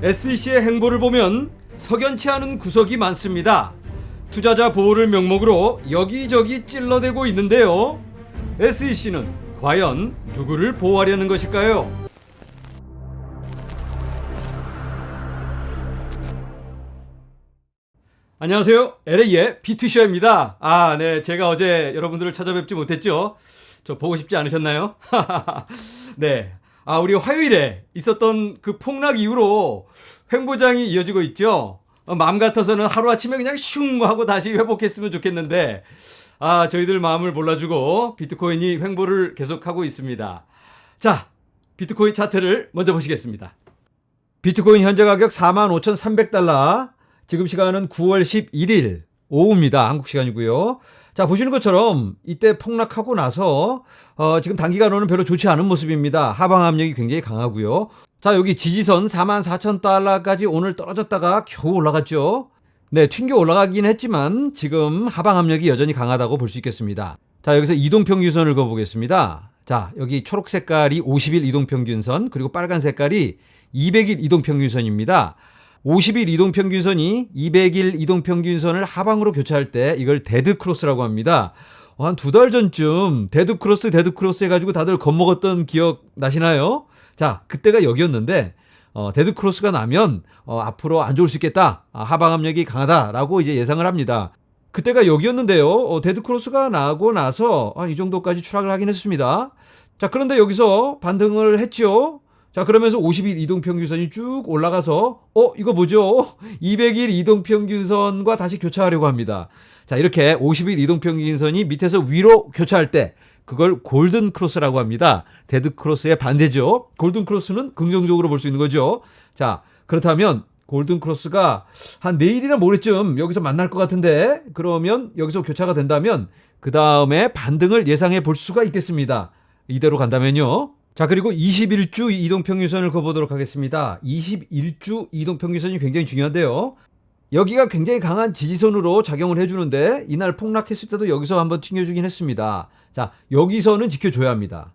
SEC의 행보를 보면 석연치 않은 구석이 많습니다. 투자자 보호를 명목으로 여기저기 찔러대고 있는데요. SEC는 과연 누구를 보호하려는 것일까요? 안녕하세요. LA의 비트쇼입니다. 아, 네. 제가 어제 여러분들을 찾아뵙지 못했죠? 저 보고 싶지 않으셨나요? 네. 아, 우리 화요일에 있었던 그 폭락 이후로 횡보장이 이어지고 있죠? 어, 마음 같아서는 하루아침에 그냥 슝 하고 다시 회복했으면 좋겠는데, 아, 저희들 마음을 몰라주고 비트코인이 횡보를 계속하고 있습니다. 자, 비트코인 차트를 먼저 보시겠습니다. 비트코인 현재 가격 45,300달러. 지금 시간은 9월 11일 오후입니다. 한국 시간이고요. 자, 보시는 것처럼 이때 폭락하고 나서 어, 지금 단기간으로는 별로 좋지 않은 모습입니다. 하방 압력이 굉장히 강하고요. 자, 여기 지지선 44,000달러까지 오늘 떨어졌다가 겨우 올라갔죠. 네, 튕겨 올라가긴 했지만 지금 하방 압력이 여전히 강하다고 볼 수 있겠습니다. 자, 여기서 이동평균선을 그어보겠습니다. 자, 여기 초록 색깔이 50일 이동평균선, 그리고 빨간 색깔이 200일 이동평균선입니다. 50일 이동평균선이 200일 이동평균선을 하방으로 교차할 때 이걸 데드크로스라고 합니다. 한 두 달 전쯤 데드크로스, 데드크로스 해가지고 다들 겁먹었던 기억 나시나요? 자, 그때가 여기였는데, 어, 데드크로스가 나면, 어, 앞으로 안 좋을 수 있겠다. 아, 하방 압력이 강하다라고 이제 예상을 합니다. 그때가 여기였는데요. 어, 데드크로스가 나고 나서, 아, 이 정도까지 추락을 하긴 했습니다. 자, 그런데 여기서 반등을 했죠. 자, 그러면서 50일 이동평균선이 쭉 올라가서, 어, 이거 뭐죠? 200일 이동평균선과 다시 교차하려고 합니다. 자, 이렇게 50일 이동평균선이 밑에서 위로 교차할 때, 그걸 골든 크로스라고 합니다. 데드 크로스의 반대죠. 골든 크로스는 긍정적으로 볼 수 있는 거죠. 자, 그렇다면 골든 크로스가 한 내일이나 모레쯤 여기서 만날 것 같은데, 그러면 여기서 교차가 된다면, 그 다음에 반등을 예상해 볼 수가 있겠습니다. 이대로 간다면요. 자, 그리고 21주 이동평균선을 그어보도록 하겠습니다. 21주 이동평균선이 굉장히 중요한데요. 여기가 굉장히 강한 지지선으로 작용을 해주는데, 이날 폭락했을 때도 여기서 한번 튕겨주긴 했습니다. 자, 여기서는 지켜줘야 합니다.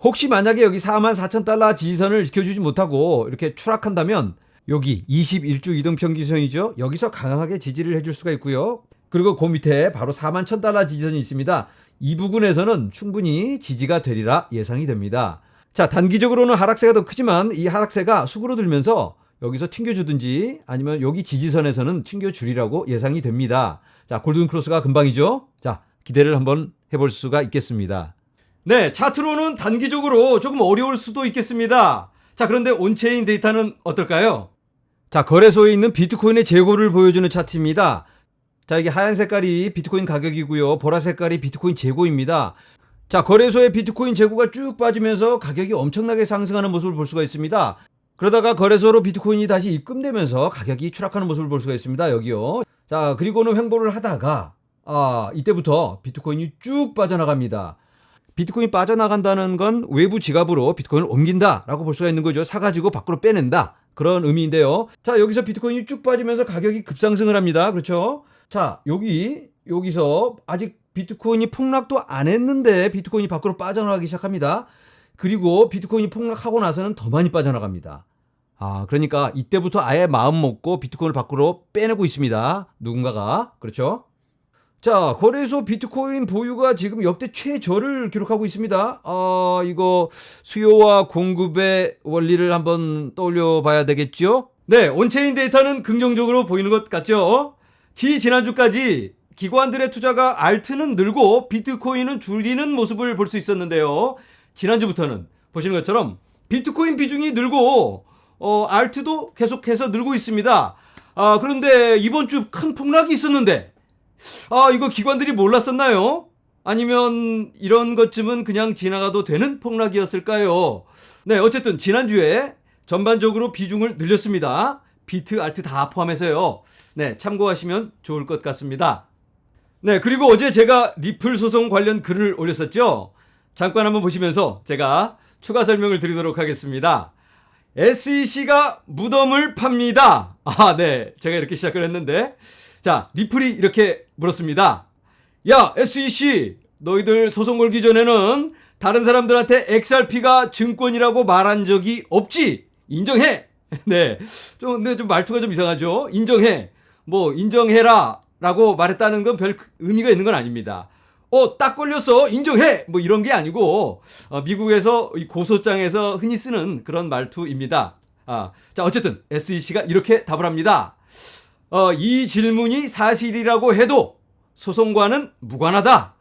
혹시 만약에 여기 44,000달러 지지선을 지켜주지 못하고 이렇게 추락한다면, 여기 21주 이동평균선이죠. 여기서 강하게 지지를 해줄 수가 있고요. 그리고 그 밑에 바로 41,000달러 지지선이 있습니다. 이 부분에서는 충분히 지지가 되리라 예상이 됩니다. 자, 단기적으로는 하락세가 더 크지만 이 하락세가 수그러들면서 여기서 튕겨주든지 아니면 여기 지지선에서는 튕겨주리라고 예상이 됩니다. 자, 골든크로스가 금방이죠? 자, 기대를 한번 해볼 수가 있겠습니다. 네, 차트로는 단기적으로 조금 어려울 수도 있겠습니다. 자, 그런데 온체인 데이터는 어떨까요? 자, 거래소에 있는 비트코인의 재고를 보여주는 차트입니다. 자, 이게 하얀 색깔이 비트코인 가격이고요. 보라 색깔이 비트코인 재고입니다. 자, 거래소의 비트코인 재고가 쭉 빠지면서 가격이 엄청나게 상승하는 모습을 볼 수가 있습니다. 그러다가 거래소로 비트코인이 다시 입금되면서 가격이 추락하는 모습을 볼 수가 있습니다. 여기요. 자, 그리고는 횡보를 하다가 아, 이때부터 비트코인이 쭉 빠져나갑니다. 비트코인이 빠져나간다는 건 외부 지갑으로 비트코인을 옮긴다라고 볼 수가 있는 거죠. 사가지고 밖으로 빼낸다. 그런 의미인데요. 자, 여기서 비트코인이 쭉 빠지면서 가격이 급상승을 합니다. 그렇죠? 자, 여기, 여기서 아직 비트코인이 폭락도 안 했는데 비트코인이 밖으로 빠져나가기 시작합니다. 그리고 비트코인이 폭락하고 나서는 더 많이 빠져나갑니다. 아, 그러니까 이때부터 아예 마음 먹고 비트코인을 밖으로 빼내고 있습니다. 누군가가. 그렇죠? 자, 거래소 비트코인 보유가 지금 역대 최저를 기록하고 있습니다. 아, 이거 수요와 공급의 원리를 한번 떠올려 봐야 되겠죠? 네, 온체인 데이터는 긍정적으로 보이는 것 같죠? 지 지난주까지 기관들의 투자가 알트는 늘고 비트코인은 줄이는 모습을 볼 수 있었는데요. 지난주부터는 보시는 것처럼 비트코인 비중이 늘고 어, 알트도 계속해서 늘고 있습니다. 아, 그런데 이번 주 큰 폭락이 있었는데 아, 이거 기관들이 몰랐었나요? 아니면 이런 것쯤은 그냥 지나가도 되는 폭락이었을까요? 네, 어쨌든 지난주에 전반적으로 비중을 늘렸습니다. 비트, 알트 다 포함해서요. 네, 참고하시면 좋을 것 같습니다. 네, 그리고 어제 제가 리플 소송 관련 글을 올렸었죠? 잠깐 한번 보시면서 제가 추가 설명을 드리도록 하겠습니다. SEC가 무덤을 팝니다. 아, 네. 제가 이렇게 시작을 했는데. 자, 리플이 이렇게 물었습니다. 야, SEC! 너희들 소송 걸기 전에는 다른 사람들한테 XRP가 증권이라고 말한 적이 없지? 인정해! 네. 좀, 근데 좀 말투가 좀 이상하죠? 인정해. 뭐, 인정해라. 라고 말했다는 건 별 의미가 있는 건 아닙니다. 어, 딱 걸렸어. 인정해. 뭐 이런 게 아니고, 어, 미국에서 이 고소장에서 흔히 쓰는 그런 말투입니다. 아, 자, 어쨌든 SEC가 이렇게 답을 합니다. 어, 이 질문이 사실이라고 해도 소송과는 무관하다.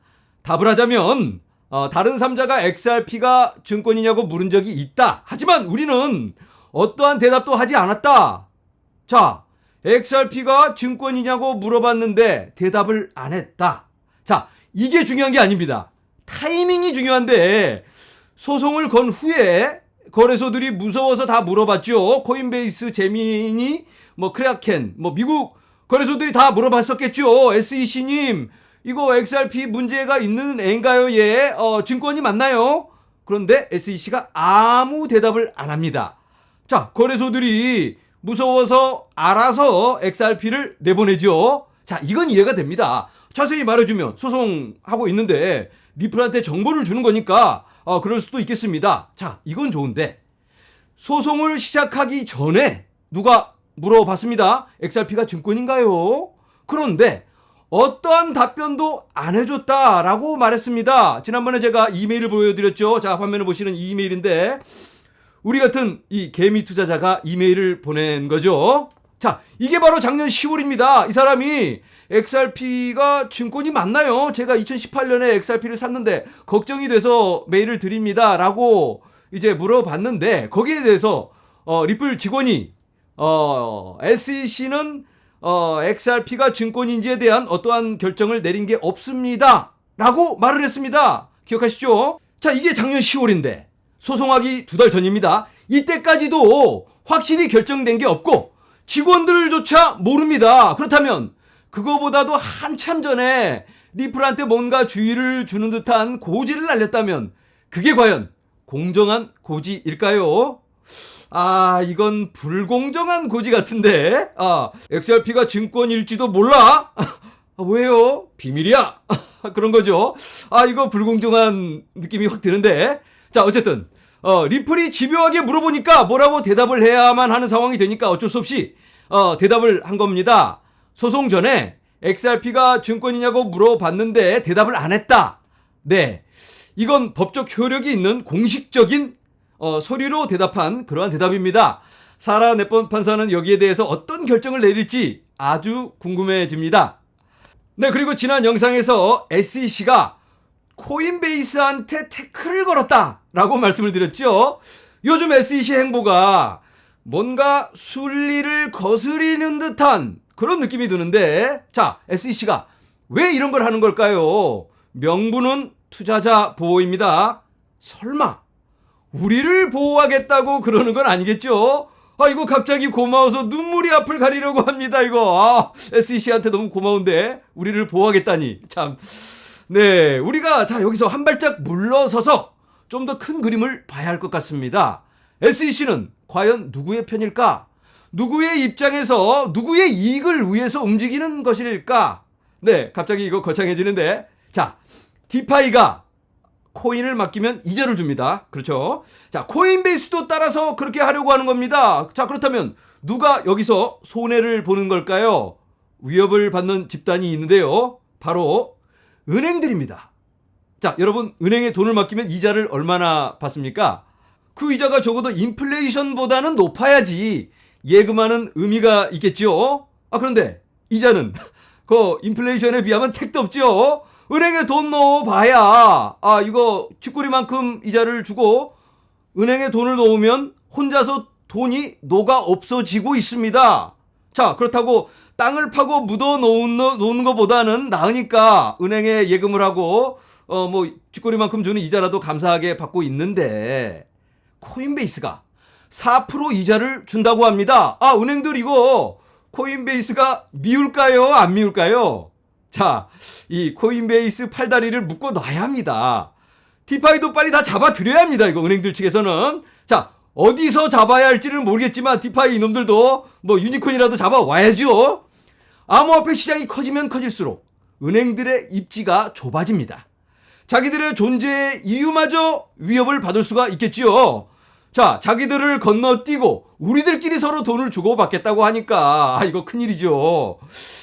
답을 하자면, 어, 다른 3자가 XRP가 증권이냐고 물은 적이 있다. 하지만 우리는 어떠한 대답도 하지 않았다. 자, XRP가 증권이냐고 물어봤는데 대답을 안 했다. 자, 이게 중요한 게 아닙니다. 타이밍이 중요한데 소송을 건 후에 거래소들이 무서워서 다 물어봤죠. 코인베이스, 제미니, 뭐 크라켄, 뭐 미국 거래소들이 다 물어봤었겠죠. SEC님, 이거 XRP 문제가 있는 애인가요? 예, 어, 증권이 맞나요? 그런데 SEC가 아무 대답을 안 합니다. 자, 거래소들이 무서워서 알아서 XRP를 내보내죠. 자, 이건 이해가 됩니다. 자세히 말해주면 소송하고 있는데 리플한테 정보를 주는 거니까 어, 그럴 수도 있겠습니다. 자, 이건 좋은데 소송을 시작하기 전에 누가 물어봤습니다. XRP가 증권인가요? 그런데 어떠한 답변도 안 해줬다라고 말했습니다. 지난번에 제가 이메일을 보여드렸죠. 자, 화면을 보시는 이 이메일인데 우리 같은 이 개미 투자자가 이메일을 보낸 거죠. 자, 이게 바로 작년 10월입니다. 이 사람이 XRP가 증권이 맞나요? 제가 2018년에 XRP를 샀는데 걱정이 돼서 메일을 드립니다. 라고 이제 물어봤는데 거기에 대해서 어, 리플 직원이 어, SEC는 어, XRP가 증권인지에 대한 어떠한 결정을 내린 게 없습니다. 라고 말을 했습니다. 기억하시죠? 자, 이게 작년 10월인데 소송하기 두 달 전입니다. 이때까지도 확실히 결정된 게 없고 직원들조차 모릅니다. 그렇다면 그거보다도 한참 전에 리플한테 뭔가 주의를 주는 듯한 고지를 날렸다면 그게 과연 공정한 고지일까요? 아, 이건 불공정한 고지 같은데. 아, XRP가 증권일지도 몰라? 아, 왜요? 비밀이야. 그런 거죠. 아, 이거 불공정한 느낌이 확 드는데. 자, 어쨌든 어, 리플이 집요하게 물어보니까 뭐라고 대답을 해야만 하는 상황이 되니까 어쩔 수 없이 어, 대답을 한 겁니다. 소송 전에 XRP가 증권이냐고 물어봤는데 대답을 안 했다. 네. 이건 법적 효력이 있는 공식적인 어, 서류로 대답한 그러한 대답입니다. 사라 네번 판사는 여기에 대해서 어떤 결정을 내릴지 아주 궁금해집니다. 네, 그리고 지난 영상에서 SEC가 코인베이스한테 태클을 걸었다 라고 말씀을 드렸죠. 요즘 SEC 행보가 뭔가 순리를 거스리는 듯한 그런 느낌이 드는데 자, SEC가 왜 이런 걸 하는 걸까요? 명분은 투자자 보호입니다. 설마 우리를 보호하겠다고 그러는 건 아니겠죠? 아, 이거 갑자기 고마워서 눈물이 앞을 가리려고 합니다, 이거. 아, SEC한테 너무 고마운데, 우리를 보호하겠다니. 참. 네, 우리가 자, 여기서 한 발짝 물러서서 좀 더 큰 그림을 봐야 할 것 같습니다. SEC는 과연 누구의 편일까? 누구의 입장에서 누구의 이익을 위해서 움직이는 것일까? 네, 갑자기 이거 거창해지는데. 자, 디파이가 코인을 맡기면 이자를 줍니다. 그렇죠? 자, 코인베이스도 따라서 그렇게 하려고 하는 겁니다. 자, 그렇다면 누가 여기서 손해를 보는 걸까요? 위협을 받는 집단이 있는데요. 바로 은행들입니다. 자, 여러분, 은행에 돈을 맡기면 이자를 얼마나 받습니까? 그 이자가 적어도 인플레이션보다는 높아야지 예금하는 의미가 있겠죠? 아, 그런데 이자는 그 인플레이션에 비하면 택도 없죠? 은행에 돈 넣어봐야, 아, 이거 쥐꼬리만큼 이자를 주고 은행에 돈을 넣으면 혼자서 돈이 녹아 없어지고 있습니다. 자, 그렇다고 땅을 파고 묻어 놓은, 것보다는 나으니까 은행에 예금을 하고, 어, 뭐, 쥐꼬리만큼 주는 이자라도 감사하게 받고 있는데, 코인베이스가 4% 이자를 준다고 합니다. 아, 은행들 이거 코인베이스가 미울까요? 안 미울까요? 자, 이 코인베이스 팔다리를 묶어 놔야 합니다. 디파이도 빨리 다 잡아드려야 합니다. 이거 은행들 측에서는. 자, 어디서 잡아야 할지는 모르겠지만 디파이 이놈들도 뭐 유니콘이라도 잡아와야죠. 암호화폐 시장이 커지면 커질수록 은행들의 입지가 좁아집니다. 자기들의 존재의 이유마저 위협을 받을 수가 있겠지요. 자, 자기들을 건너뛰고 우리들끼리 서로 돈을 주고받겠다고 하니까 아, 이거 큰일이죠.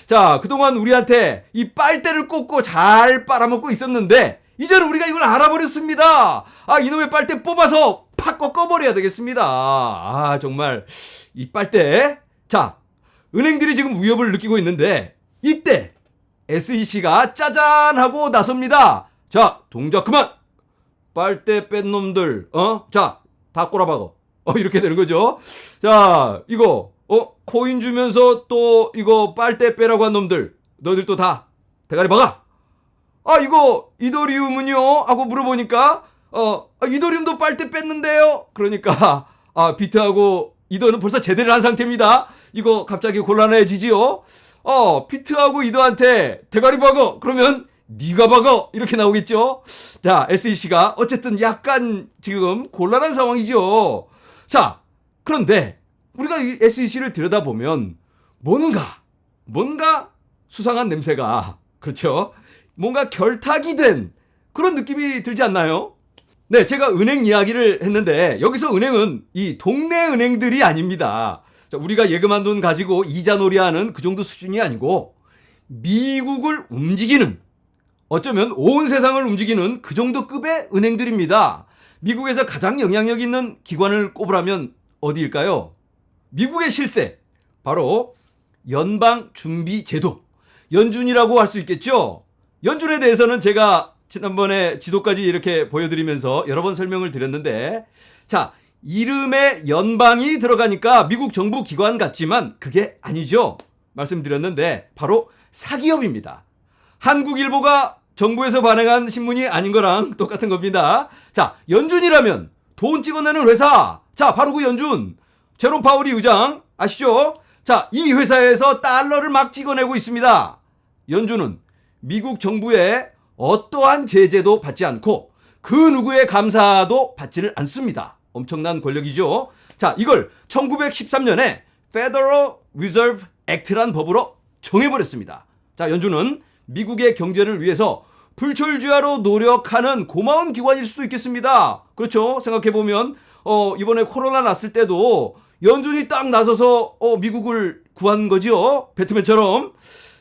자, 그동안 우리한테 이 빨대를 꽂고 잘 빨아먹고 있었는데 이제는 우리가 이걸 알아버렸습니다. 아, 이놈의 빨대 뽑아서 팍 꺾어버려야 되겠습니다. 아, 정말 이 빨대. 자, 은행들이 지금 위협을 느끼고 있는데 이때 SEC가 짜잔 하고 나섭니다. 자, 동작 그만. 빨대 뺀 놈들, 어? 자, 다 꼬라박어. 어, 이렇게 되는 거죠. 자, 이거, 어, 코인 주면서 또 이거 빨대 빼라고 한 놈들, 너희들 또 다 대가리 박아! 아, 이거 이더리움은요? 하고 물어보니까, 어, 아, 이더리움도 빨대 뺐는데요? 그러니까, 아, 비트하고 이더는 벌써 제대를 한 상태입니다. 이거 갑자기 곤란해지지요? 어, 비트하고 이더한테 대가리 박어! 그러면 네가 박어! 이렇게 나오겠죠? 자, SEC가 어쨌든 약간 지금 곤란한 상황이죠. 자, 그런데 우리가 이 SEC를 들여다보면 뭔가, 뭔가 수상한 냄새가, 그렇죠? 뭔가 결탁이 된 그런 느낌이 들지 않나요? 네, 제가 은행 이야기를 했는데 여기서 은행은 이 동네 은행들이 아닙니다. 자, 우리가 예금한 돈 가지고 이자 놀이하는 그 정도 수준이 아니고 미국을 움직이는 어쩌면 온 세상을 움직이는 그 정도 급의 은행들입니다. 미국에서 가장 영향력 있는 기관을 꼽으라면 어디일까요? 미국의 실세 바로 연방준비제도 연준이라고 할 수 있겠죠. 연준에 대해서는 제가 지난번에 지도까지 이렇게 보여드리면서 여러 번 설명을 드렸는데 자 이름에 연방이 들어가니까 미국 정부 기관 같지만 그게 아니죠. 말씀드렸는데 바로 사기업입니다. 한국일보가 정부에서 발행한 신문이 아닌 거랑 똑같은 겁니다. 자, 연준이라면 돈 찍어내는 회사. 자, 바로 그 연준. 제롬 파울이 의장 아시죠? 자, 이 회사에서 달러를 막 찍어내고 있습니다. 연준은 미국 정부의 어떠한 제재도 받지 않고 그 누구의 감사도 받지를 않습니다. 엄청난 권력이죠. 자, 이걸 1913년에 Federal Reserve Act란 법으로 정해버렸습니다. 자, 연준은 미국의 경제를 위해서 불철주야로 노력하는 고마운 기관일 수도 있겠습니다. 그렇죠? 생각해보면, 어, 이번에 코로나 났을 때도 연준이 딱 나서서, 어, 미국을 구한 거죠? 배트맨처럼.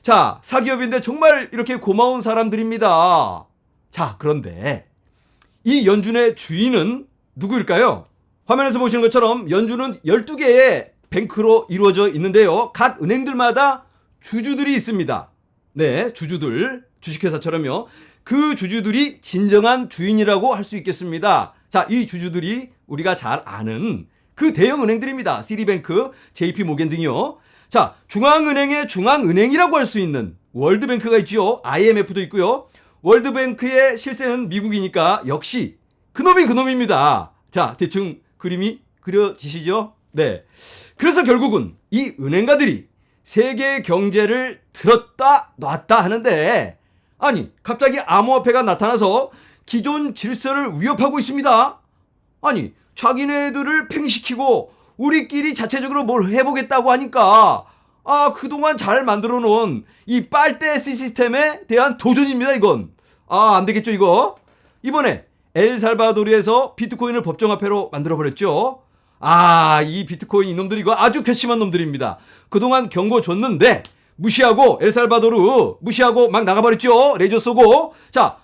자, 사기업인데 정말 이렇게 고마운 사람들입니다. 자, 그런데 이 연준의 주인은 누구일까요? 화면에서 보시는 것처럼 연준은 12개의 뱅크로 이루어져 있는데요. 각 은행들마다 주주들이 있습니다. 네, 주주들. 주식회사처럼요. 그 주주들이 진정한 주인이라고 할 수 있겠습니다. 자, 이 주주들이 우리가 잘 아는 그 대형 은행들입니다. 시리뱅크, JP 모겐 등이요. 자, 중앙은행의 중앙은행이라고 할 수 있는 월드뱅크가 있지요. IMF도 있고요. 월드뱅크의 실세는 미국이니까 역시 그놈이 그놈입니다. 자, 대충 그림이 그려지시죠? 네. 그래서 결국은 이 은행가들이 세계 경제를 들었다 놨다 하는데 아니 갑자기 암호화폐가 나타나서 기존 질서를 위협하고 있습니다. 아니 자기네들을 팽시키고 우리끼리 자체적으로 뭘 해보겠다고 하니까 아 그동안 잘 만들어 놓은 이 빨대 시스템에 대한 도전입니다 이건 아 안되겠죠 이거 이번에 엘살바도르에서 비트코인을 법정화폐로 만들어 버렸죠 아 이 비트코인 이놈들 이거 아주 괘씸한 놈들입니다 그동안 경고 줬는데 무시하고 엘살바도르 무시하고 막 나가버렸죠 레이저 쏘고 자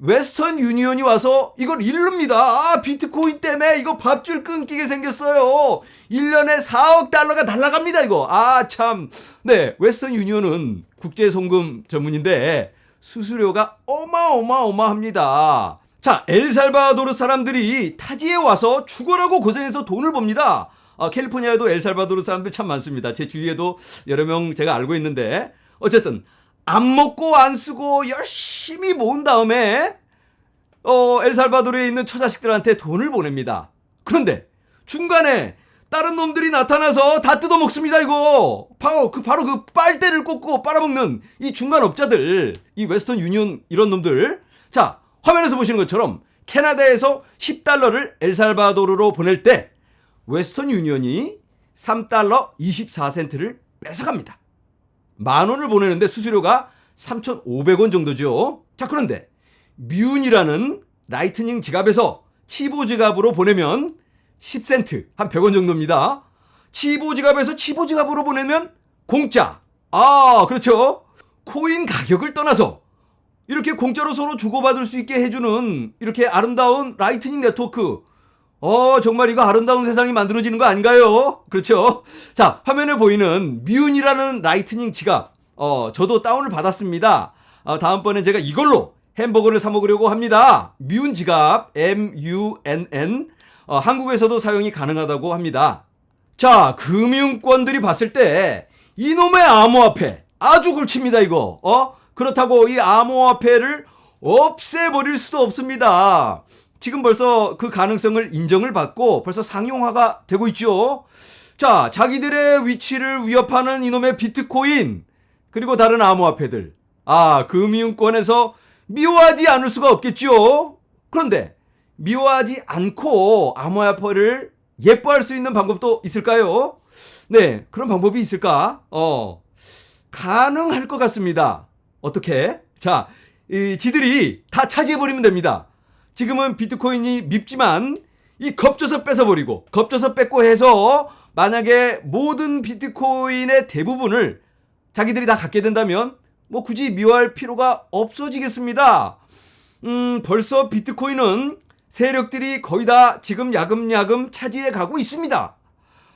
웨스턴 유니온이 와서 이걸 잃릅니다. 아, 비트코인 때문에 이거 밥줄 끊기게 생겼어요. 1년에 4억 달러가 날라갑니다, 이거. 아, 참. 네, 웨스턴 유니온은 국제 송금 전문인데 수수료가 어마어마어마합니다. 자, 엘살바도르 사람들이 타지에 와서 죽어라고 고생해서 돈을 법니다. 아, 캘리포니아에도 엘살바도르 사람들 참 많습니다. 제 주위에도 여러 명 제가 알고 있는데 어쨌든 안 먹고 안 쓰고 열심히 모은 다음에 어 엘살바도르에 있는 처자식들한테 돈을 보냅니다. 그런데 중간에 다른 놈들이 나타나서 다 뜯어 먹습니다. 이거 바로 그 바로 그 빨대를 꽂고 빨아먹는 이 중간 업자들, 이 웨스턴 유니온 이런 놈들. 자 화면에서 보시는 것처럼 캐나다에서 10달러를 엘살바도르로 보낼 때 웨스턴 유니온이 3달러 24센트를 뺏어갑니다. 만 원을 보내는데 수수료가 3,500원 정도죠. 자, 그런데 뮤이라는 라이트닝 지갑에서 치보 지갑으로 보내면 10센트, 한 100원 정도입니다. 치보 지갑에서 치보 지갑으로 보내면 공짜. 아, 그렇죠. 코인 가격을 떠나서 이렇게 공짜로 서로 주고받을 수 있게 해주는 이렇게 아름다운 라이트닝 네트워크. 어, 정말 이거 아름다운 세상이 만들어지는 거 아닌가요? 그렇죠. 자, 화면에 보이는 미운이라는 라이트닝 지갑. 어, 저도 다운을 받았습니다. 어, 다음번엔 제가 이걸로 햄버거를 사 먹으려고 합니다. 미운 지갑, M-U-N-N. 어, 한국에서도 사용이 가능하다고 합니다. 자, 금융권들이 봤을 때 이놈의 암호화폐 아주 골칩니다, 이거. 어? 그렇다고 이 암호화폐를 없애버릴 수도 없습니다. 지금 벌써 그 가능성을 인정을 받고 벌써 상용화가 되고 있죠. 자, 자기들의 위치를 위협하는 이놈의 비트코인, 그리고 다른 암호화폐들. 아, 금융권에서 미워하지 않을 수가 없겠죠. 그런데 미워하지 않고 암호화폐를 예뻐할 수 있는 방법도 있을까요? 네, 그런 방법이 있을까? 어, 가능할 것 같습니다. 어떻게? 자, 이 지들이 다 차지해버리면 됩니다. 지금은 비트코인이 밉지만 이 겁줘서 뺏어버리고 겁줘서 뺏고 해서 만약에 모든 비트코인의 대부분을 자기들이 다 갖게 된다면 뭐 굳이 미워할 필요가 없어지겠습니다. 음, 벌써 비트코인은 세력들이 거의 다 지금 야금야금 차지해 가고 있습니다.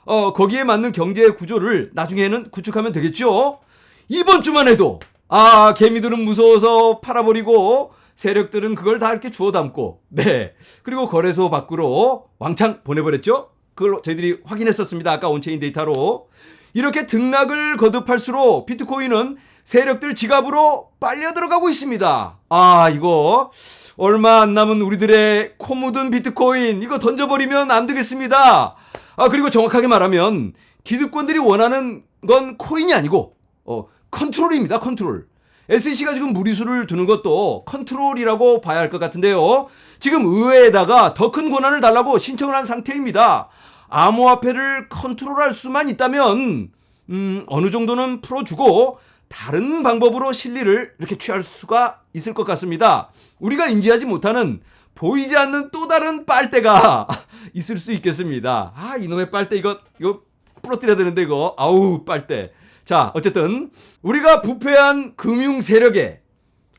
어, 거기에 맞는 경제 구조를 나중에는 구축하면 되겠죠. 이번 주만 해도 아, 개미들은 무서워서 팔아버리고 세력들은 그걸 다 이렇게 주워 담고 네. 그리고 거래소 밖으로 왕창 보내버렸죠. 그걸 저희들이 확인했었습니다. 아까 온체인 데이터로. 이렇게 등락을 거듭할수록 비트코인은 세력들 지갑으로 빨려 들어가고 있습니다. 아, 이거 얼마 안 남은 우리들의 코 묻은 비트코인 이거 던져버리면 안 되겠습니다. 아, 그리고 정확하게 말하면 기득권들이 원하는 건 코인이 아니고 어, 컨트롤입니다. 컨트롤. SEC가 지금 무리수를 두는 것도 컨트롤이라고 봐야 할 것 같은데요. 지금 의회에다가 더 큰 권한을 달라고 신청을 한 상태입니다. 암호화폐를 컨트롤할 수만 있다면 음, 어느 정도는 풀어주고 다른 방법으로 실리를 이렇게 취할 수가 있을 것 같습니다. 우리가 인지하지 못하는 보이지 않는 또 다른 빨대가 있을 수 있겠습니다. 아, 이놈의 빨대 이거 이거 부러뜨려야 되는데 이거 아우 빨대. 자, 어쨌든 우리가 부패한 금융 세력에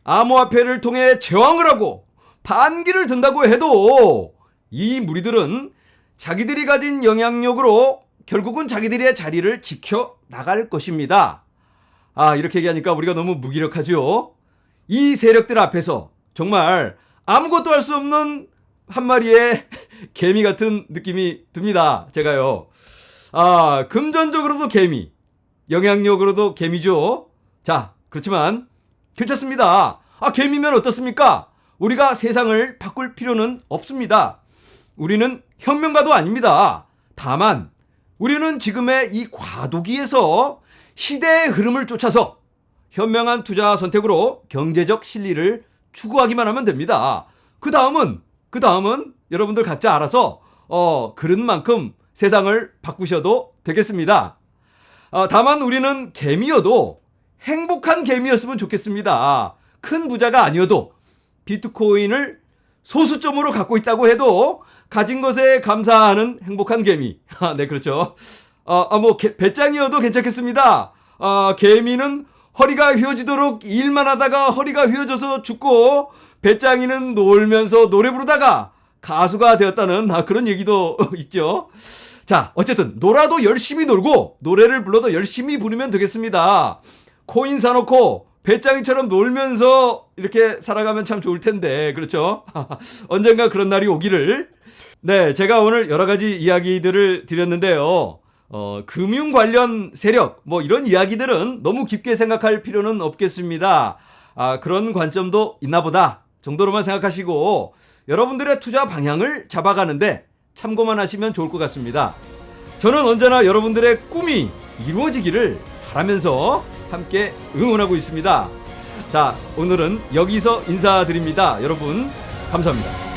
암호화폐를 통해 제왕을 하고 반기를 든다고 해도 이 무리들은 자기들이 가진 영향력으로 결국은 자기들의 자리를 지켜 나갈 것입니다. 아, 이렇게 얘기하니까 우리가 너무 무기력하죠? 이 세력들 앞에서 정말 아무것도 할 수 없는 한 마리의 개미 같은 느낌이 듭니다. 제가요. 아, 금전적으로도 개미, 영향력으로도 개미죠. 자, 그렇지만 괜찮습니다. 아, 개미면 어떻습니까? 우리가 세상을 바꿀 필요는 없습니다. 우리는 혁명가도 아닙니다. 다만 우리는 지금의 이 과도기에서 시대의 흐름을 쫓아서 현명한 투자 선택으로 경제적 실리를 추구하기만 하면 됩니다. 그 다음은 그 다음은 여러분들 각자 알아서 어 그런 만큼 세상을 바꾸셔도 되겠습니다. 어, 다만 우리는 개미여도 행복한 개미였으면 좋겠습니다. 큰 부자가 아니어도 비트코인을 소수점으로 갖고 있다고 해도 가진 것에 감사하는 행복한 개미. 아, 네, 그렇죠. 어, 아, 뭐, 개, 배짱이어도 괜찮겠습니다. 아, 개미는 허리가 휘어지도록 일만 하다가 허리가 휘어져서 죽고, 배짱이는 놀면서 노래 부르다가 가수가 되었다는 아, 그런 얘기도 있죠. 자, 어쨌든, 놀아도 열심히 놀고, 노래를 불러도 열심히 부르면 되겠습니다. 코인 사놓고, 배짱이처럼 놀면서 이렇게 살아가면 참 좋을 텐데, 그렇죠? 언젠가 그런 날이 오기를. 네, 제가 오늘 여러 가지 이야기들을 드렸는데요. 어, 금융 관련 세력, 뭐 이런 이야기들은 너무 깊게 생각할 필요는 없겠습니다. 아, 그런 관점도 있나 보다 정도로만 생각하시고 여러분들의 투자 방향을 잡아가는데 참고만 하시면 좋을 것 같습니다. 저는 언제나 여러분들의 꿈이 이루어지기를 바라면서 함께 응원하고 있습니다. 자, 오늘은 여기서 인사드립니다. 여러분, 감사합니다.